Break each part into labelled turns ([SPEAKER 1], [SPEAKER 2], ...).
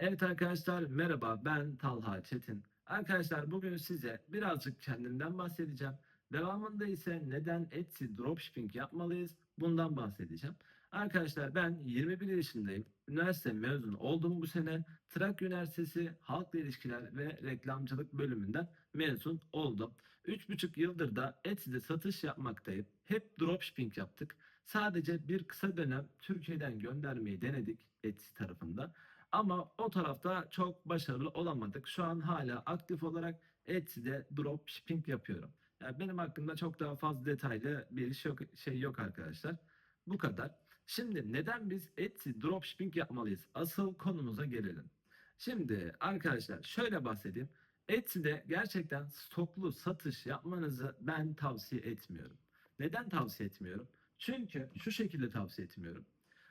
[SPEAKER 1] Evet arkadaşlar merhaba ben Talha Çetin. Arkadaşlar bugün size birazcık kendimden bahsedeceğim. Devamında ise neden Etsy dropshipping yapmalıyız bundan bahsedeceğim. Arkadaşlar ben 21 yaşındayım. Üniversite mezunu oldum bu sene. Trakya Üniversitesi Halkla İlişkiler ve Reklamcılık bölümünden mezun oldum. 3,5 yıldır da Etsy'de satış yapmaktayım. Hep dropshipping yaptık. Sadece bir kısa dönem Türkiye'den göndermeyi denedik Etsy tarafında. Ama o tarafta çok başarılı olamadık. Şu an hala aktif olarak Etsy'de dropshipping yapıyorum. Yani benim hakkımda çok daha fazla detaylı bir iş yok, şey yok arkadaşlar. Bu kadar. Şimdi neden biz Etsy dropshipping yapmalıyız? Asıl konumuza gelelim. Şimdi arkadaşlar şöyle bahsedeyim. Etsy'de gerçekten stoklu satış yapmanızı ben tavsiye etmiyorum. Neden tavsiye etmiyorum? Çünkü şu şekilde tavsiye etmiyorum.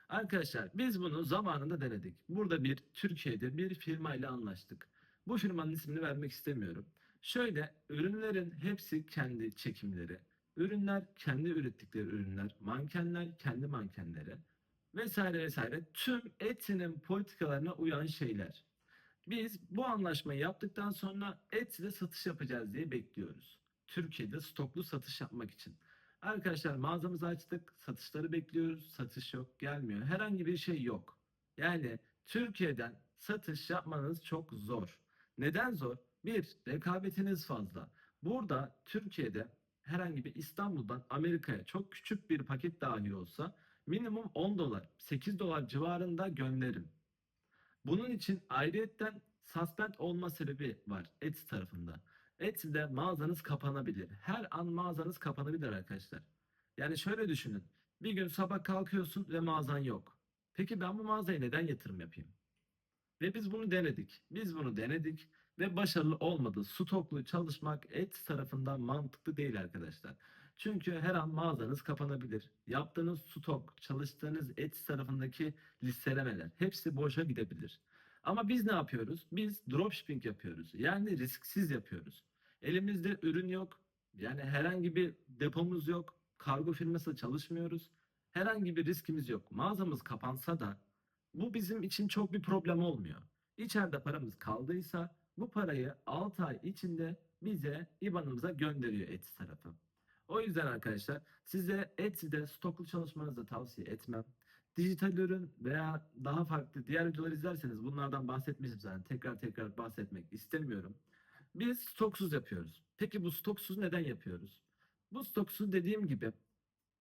[SPEAKER 1] Arkadaşlar biz bunu zamanında denedik. Burada bir Türkiye'de bir firma ile anlaştık. Bu firmanın ismini vermek istemiyorum. Şöyle ürünlerin hepsi kendi çekimleri. Ürünler kendi ürettikleri ürünler. Mankenler kendi mankenleri. Vesaire vesaire. Tüm Etsy'nin politikalarına uyan şeyler. Biz bu anlaşmayı yaptıktan sonra Etsy'de satış yapacağız diye bekliyoruz. Türkiye'de stoklu satış yapmak için. Arkadaşlar mağazamızı açtık, satışları bekliyoruz, satış yok, gelmiyor. Herhangi bir şey yok. Yani Türkiye'den satış yapmanız çok zor. Neden zor? Bir, rekabetiniz fazla. Burada Türkiye'de herhangi bir İstanbul'dan Amerika'ya çok küçük bir paket dahi olsa minimum 10 dolar, 8 dolar civarında gönderirim. Bunun için ayrıyetten suspend olma sebebi var Etsy tarafında. Etsy'de mağazanız kapanabilir. Her an mağazanız kapanabilir arkadaşlar. Yani şöyle düşünün. Bir gün sabah kalkıyorsun ve mağazan yok. Peki ben bu mağazaya neden yatırım yapayım? Ve biz bunu denedik. Biz bunu denedik ve başarılı olmadı. Stoklu çalışmak Etsy tarafından mantıklı değil arkadaşlar. Çünkü her an mağazanız kapanabilir. Yaptığınız stok, çalıştığınız Etsy tarafındaki listelemeler hepsi boşa gidebilir. Ama biz ne yapıyoruz? Biz dropshipping yapıyoruz. Yani risksiz yapıyoruz. Elimizde ürün yok. Yani herhangi bir depomuz yok. Kargo firması çalışmıyoruz. Herhangi bir riskimiz yok. Mağazamız kapansa da bu bizim için çok bir problem olmuyor. İçeride paramız kaldıysa bu parayı 6 ay içinde bize IBAN'ımıza gönderiyor Etsy tarafı. O yüzden arkadaşlar size Etsy'de stoklu çalışmanızı tavsiye etmem. Dijital ürün veya daha farklı diğer videolar izlerseniz bunlardan bahsetmişim zaten. Tekrar tekrar bahsetmek istemiyorum. Biz stoksuz yapıyoruz. Peki bu stoksuz neden yapıyoruz? Bu stoksuz dediğim gibi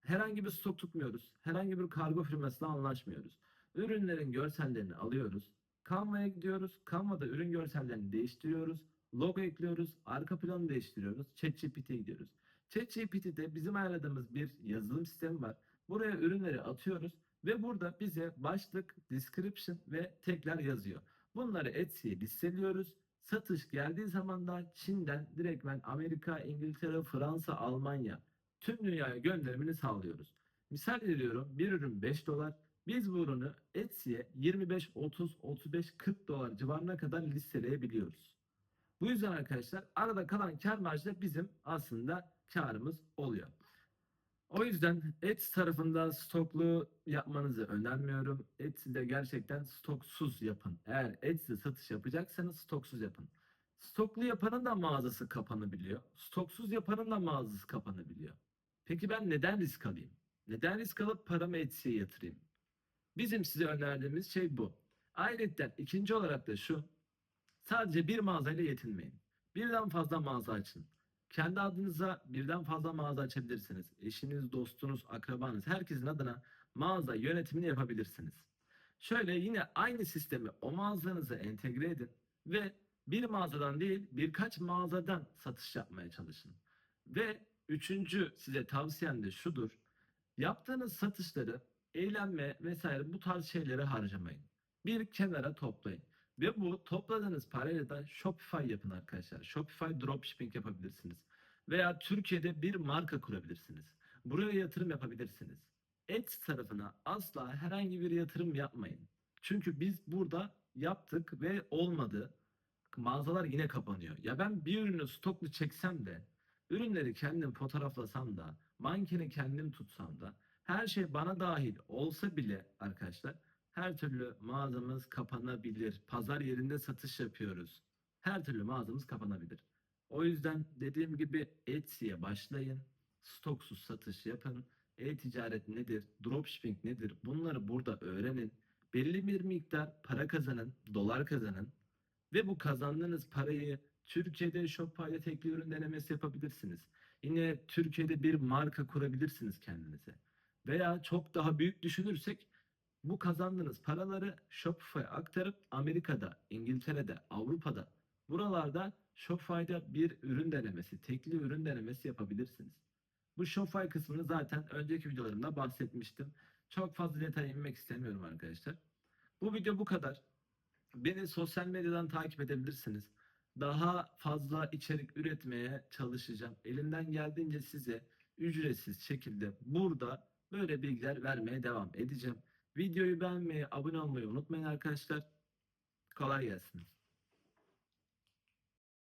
[SPEAKER 1] herhangi bir stok tutmuyoruz. Herhangi bir kargo firmasıyla anlaşmıyoruz. Ürünlerin görsellerini alıyoruz. Canva'ya gidiyoruz. Canva'da ürün görsellerini değiştiriyoruz. Logo ekliyoruz. Arka planı değiştiriyoruz. ChatGPT'ye gidiyoruz. ChatGPT'de bizim ayarladığımız bir yazılım sistemi var. Buraya ürünleri atıyoruz ve burada bize başlık, description ve tagler yazıyor. Bunları Etsy'ye listeliyoruz. Satış geldiği zaman da Çin'den direktmen Amerika, İngiltere, Fransa, Almanya tüm dünyaya gönderimini sağlıyoruz. Misal veriyorum bir ürün 5 dolar. Biz bu ürünü Etsy'ye 25, 30, 35, 40 dolar civarına kadar listeleyebiliyoruz. Bu yüzden arkadaşlar arada kalan kar marjı da bizim aslında karımız oluyor. O yüzden Etsy tarafında stoklu yapmanızı önermiyorum. Etsy'de gerçekten stoksuz yapın. Eğer Etsy'de satış yapacaksanız stoksuz yapın. Stoklu yapanın da mağazası kapanabiliyor. Stoksuz yapanın da mağazası kapanabiliyor. Peki ben neden risk alayım? Neden risk alıp paramı Etsy'ye yatırayım? Bizim size önerdiğimiz şey bu. Ayrıca ikinci olarak da şu. Sadece bir mağazayla yetinmeyin. Birden fazla mağaza açın. Kendi adınıza birden fazla mağaza açabilirsiniz. Eşiniz, dostunuz, akrabanız herkesin adına mağaza yönetimini yapabilirsiniz. Şöyle yine aynı sistemi o mağazanıza entegre edin ve bir mağazadan değil birkaç mağazadan satış yapmaya çalışın. Ve üçüncü size tavsiyem de şudur. Yaptığınız satışları eğlenme vesaire bu tarz şeylere harcamayın. Bir kenara toplayın. Ve bu topladığınız parayla da Shopify yapın arkadaşlar. Shopify dropshipping yapabilirsiniz. Veya Türkiye'de bir marka kurabilirsiniz. Buraya yatırım yapabilirsiniz. Etsy tarafına asla herhangi bir yatırım yapmayın. Çünkü biz burada yaptık ve olmadı. Mağazalar yine kapanıyor. Ya ben bir ürünü stoklu çeksem de, ürünleri kendim fotoğraflasam da, mankeni kendim tutsam da, her şey bana dahil olsa bile arkadaşlar her türlü mağazamız kapanabilir. Pazar yerinde satış yapıyoruz. Her türlü mağazamız kapanabilir. O yüzden dediğim gibi Etsy'ye başlayın. Stoksuz satış yapın. E-ticaret nedir? Dropshipping nedir? Bunları burada öğrenin. Belli bir miktar para kazanın, dolar kazanın. Ve bu kazandığınız parayı Türkiye'de Shopify'da tekli ürün denemesi yapabilirsiniz. Yine Türkiye'de bir marka kurabilirsiniz kendinize. Veya çok daha büyük düşünürsek bu kazandığınız paraları Shopify'a aktarıp Amerika'da, İngiltere'de, Avrupa'da buralarda Shopify'da bir ürün denemesi, tekli ürün denemesi yapabilirsiniz. Bu Shopify kısmını zaten önceki videolarımda bahsetmiştim. Çok fazla detaya inmek istemiyorum arkadaşlar. Bu video bu kadar. Beni sosyal medyadan takip edebilirsiniz. Daha fazla içerik üretmeye çalışacağım. Elimden geldiğince size ücretsiz şekilde burada böyle bilgiler vermeye devam edeceğim. Videoyu beğenmeyi, abone olmayı unutmayın arkadaşlar. Kolay gelsin.